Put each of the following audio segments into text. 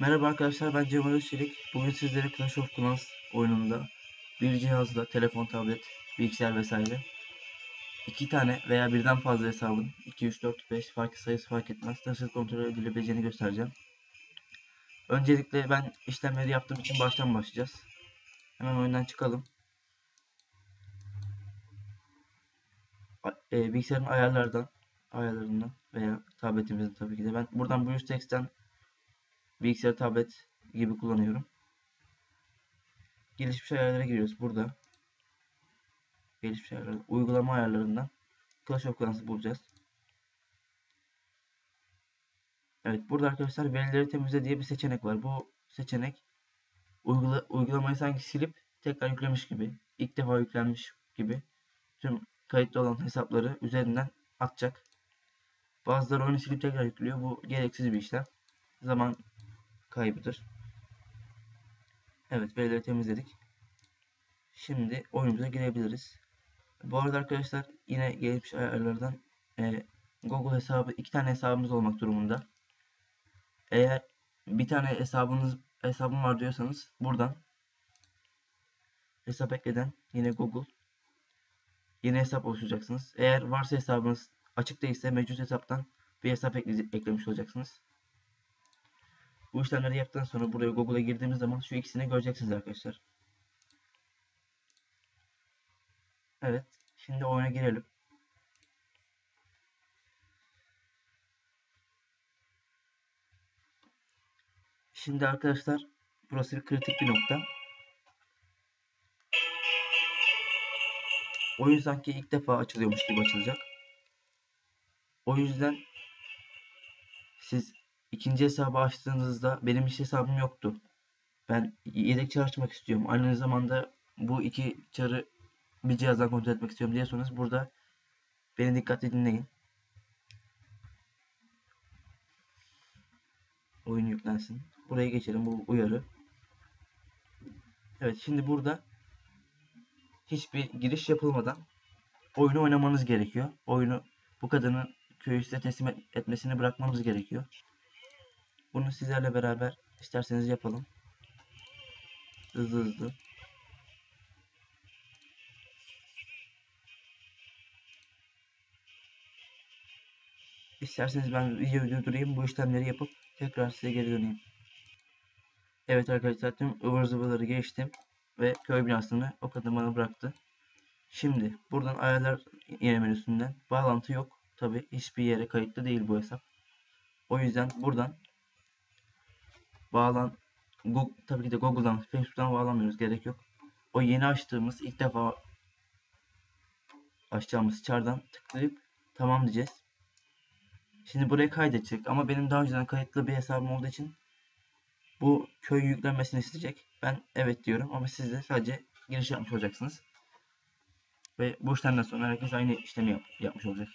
Merhaba arkadaşlar ben Cemal Özçelik. Bugün sizlere Clash of Clans oyununda bir cihazla telefon, tablet, bilgisayar vesaire iki tane veya birden fazla hesabın 2, 3, 4, 5 farklı sayısı fark etmez nasıl kontrol edilebileceğini göstereceğim. Öncelikle ben işlemleri yaptığım için baştan başlayacağız. Hemen oyundan çıkalım. E, bilgisayarın ayarlardan ayarlarından veya tabletimizin tabii ki de ben buradan BlueStacks'ten bilgisayar tablet gibi kullanıyorum. Gelişmiş ayarlara giriyoruz burada. Gelişmiş ayarlar, uygulama ayarlarından Clash of Clans'ı bulacağız. Evet burada arkadaşlar verileri temizle diye bir seçenek var. Bu seçenek uygula, uygulamayı sanki silip tekrar yüklemiş gibi, ilk defa yüklenmiş gibi tüm kayıtlı olan hesapları üzerinden atacak. Bazıları oyunu silip tekrar yüklüyor. Bu gereksiz bir işlem. Zaman kaybıdır. Evet verileri temizledik. Şimdi oyunumuza girebiliriz. Bu arada arkadaşlar yine gelmiş ayarlardan e, Google hesabı iki tane hesabımız olmak durumunda. Eğer bir tane hesabınız hesabım var diyorsanız buradan hesap ekleden yine Google yeni hesap oluşturacaksınız. Eğer varsa hesabınız açık değilse mevcut hesaptan bir hesap ekle eklemiş olacaksınız. Bu işlemleri yaptıktan sonra buraya Google'a girdiğimiz zaman şu ikisini göreceksiniz arkadaşlar. Evet. Şimdi oyuna girelim. Şimdi arkadaşlar burası bir kritik bir nokta. Oyun sanki ilk defa açılıyormuş gibi açılacak. O yüzden siz ikinci hesabı açtığınızda benim hiç hesabım yoktu. Ben yedek çar açmak istiyorum. Aynı zamanda bu iki çarı bir cihazdan kontrol etmek istiyorum diyorsanız burada beni dikkatli dinleyin. Oyun yüklensin. Buraya geçelim. Bu uyarı. Evet şimdi burada hiçbir giriş yapılmadan oyunu oynamanız gerekiyor. Oyunu bu kadının köyü size teslim et- etmesini bırakmanız gerekiyor. Bunu sizlerle beraber isterseniz yapalım. Hızlı hızlı. İsterseniz ben videoyu durdurayım. Bu işlemleri yapıp tekrar size geri döneyim. Evet arkadaşlar tüm ıvır zıvırları geçtim. Ve köy binasını o kadın bana bıraktı. Şimdi buradan ayarlar yine menüsünden bağlantı yok. Tabi hiçbir yere kayıtlı değil bu hesap. O yüzden buradan bağlan Google, tabii ki de Google'dan, Facebook'tan bağlamıyoruz. Gerek yok. O yeni açtığımız ilk defa açacağımız çardan tıklayıp tamam diyeceğiz. Şimdi buraya kaydedecek ama benim daha önceden kayıtlı bir hesabım olduğu için bu köy yüklenmesini isteyecek. Ben evet diyorum ama siz de sadece giriş yapmış olacaksınız. Ve bu işlemden sonra herkes aynı işlemi yap- yapmış olacak.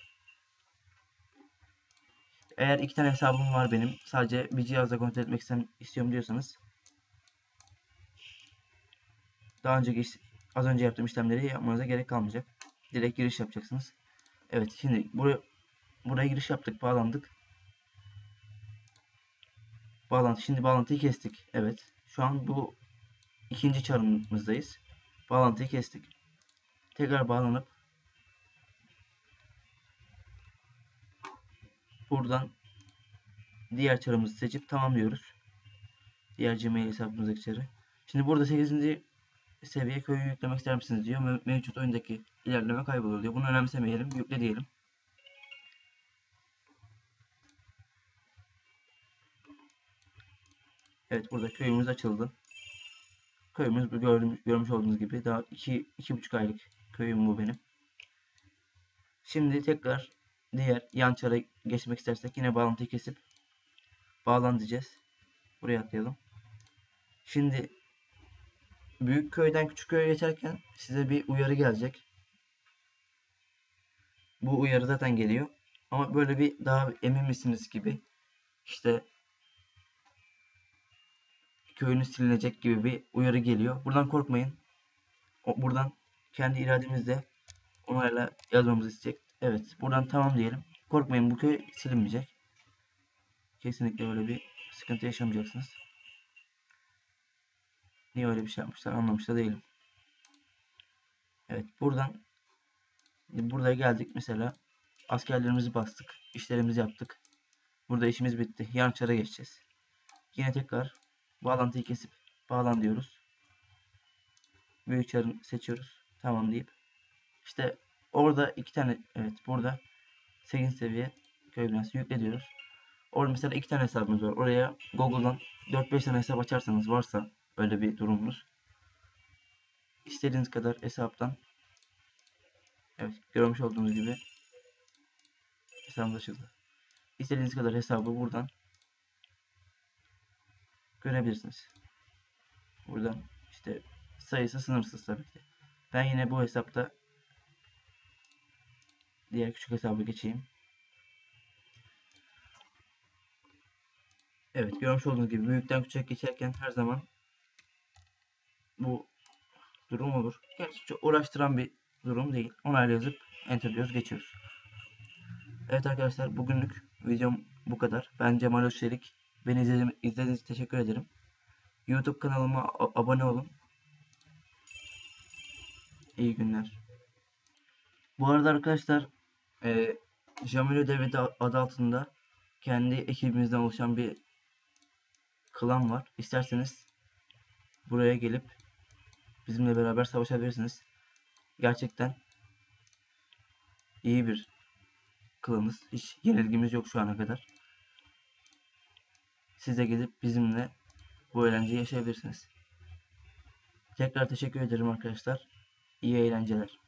Eğer iki tane hesabım var benim sadece bir cihazla kontrol etmek istiyorum diyorsanız daha önceki az önce yaptığım işlemleri yapmanıza gerek kalmayacak. Direkt giriş yapacaksınız. Evet şimdi buraya buraya giriş yaptık, bağlandık. Bağlantı. Şimdi bağlantıyı kestik. Evet. Şu an bu ikinci çarımızdayız. Bağlantıyı kestik. Tekrar bağlanıp buradan diğer çarımızı seçip tamamlıyoruz. Diğer Gmail hesabımızdaki çarı. Şimdi burada 8. seviye köyü yüklemek ister misiniz diyor. Me- Mevcut oyundaki ilerleme kaybolur diyor. Bunu önemsemeyelim. Yükle diyelim. Evet burada köyümüz açıldı. Köyümüz bu gördüğümüz, görmüş olduğunuz gibi daha 2 iki, buçuk aylık köyüm bu benim. Şimdi tekrar diğer yan çara geçmek istersek yine bağlantıyı kesip bağlan diyeceğiz. Buraya atlayalım. Şimdi büyük köyden küçük köye geçerken size bir uyarı gelecek. Bu uyarı zaten geliyor. Ama böyle bir daha emin misiniz gibi işte köyünüz silinecek gibi bir uyarı geliyor. Buradan korkmayın. O, buradan kendi irademizle onayla yazmamızı isteyecek. Evet. Buradan tamam diyelim. Korkmayın bu köy silinmeyecek. Kesinlikle öyle bir sıkıntı yaşamayacaksınız. Niye öyle bir şey yapmışlar anlamış da değilim. Evet buradan buraya geldik mesela. Askerlerimizi bastık. işlerimizi yaptık. Burada işimiz bitti. Yan çara geçeceğiz. Yine tekrar bağlantıyı kesip bağlan diyoruz. Büyük çarını seçiyoruz. Tamam deyip. İşte orada iki tane evet burada 8 seviye köy binası yükle diyoruz. Orada mesela iki tane hesabımız var. Oraya Google'dan 4-5 tane hesap açarsanız varsa öyle bir durumunuz. İstediğiniz kadar hesaptan Evet görmüş olduğunuz gibi hesabımız açıldı. İstediğiniz kadar hesabı buradan görebilirsiniz. Buradan işte sayısı sınırsız tabii ki. Ben yine bu hesapta diğer küçük hesabı geçeyim. Evet görmüş olduğunuz gibi büyükten küçük geçerken her zaman bu durum olur. Gerçi çok uğraştıran bir durum değil. Onayla yazıp enter diyoruz geçiyoruz. Evet arkadaşlar bugünlük videom bu kadar. Ben Cemal Özçelik. Beni izlediğiniz, için teşekkür ederim. YouTube kanalıma abone olun. İyi günler. Bu arada arkadaşlar e, Jamilo Devleti adı altında kendi ekibimizden oluşan bir klan var. İsterseniz buraya gelip bizimle beraber savaşabilirsiniz. Gerçekten iyi bir klanız. Hiç yenilgimiz yok şu ana kadar. Siz de gelip bizimle bu eğlenceyi yaşayabilirsiniz. Tekrar teşekkür ederim arkadaşlar. İyi eğlenceler.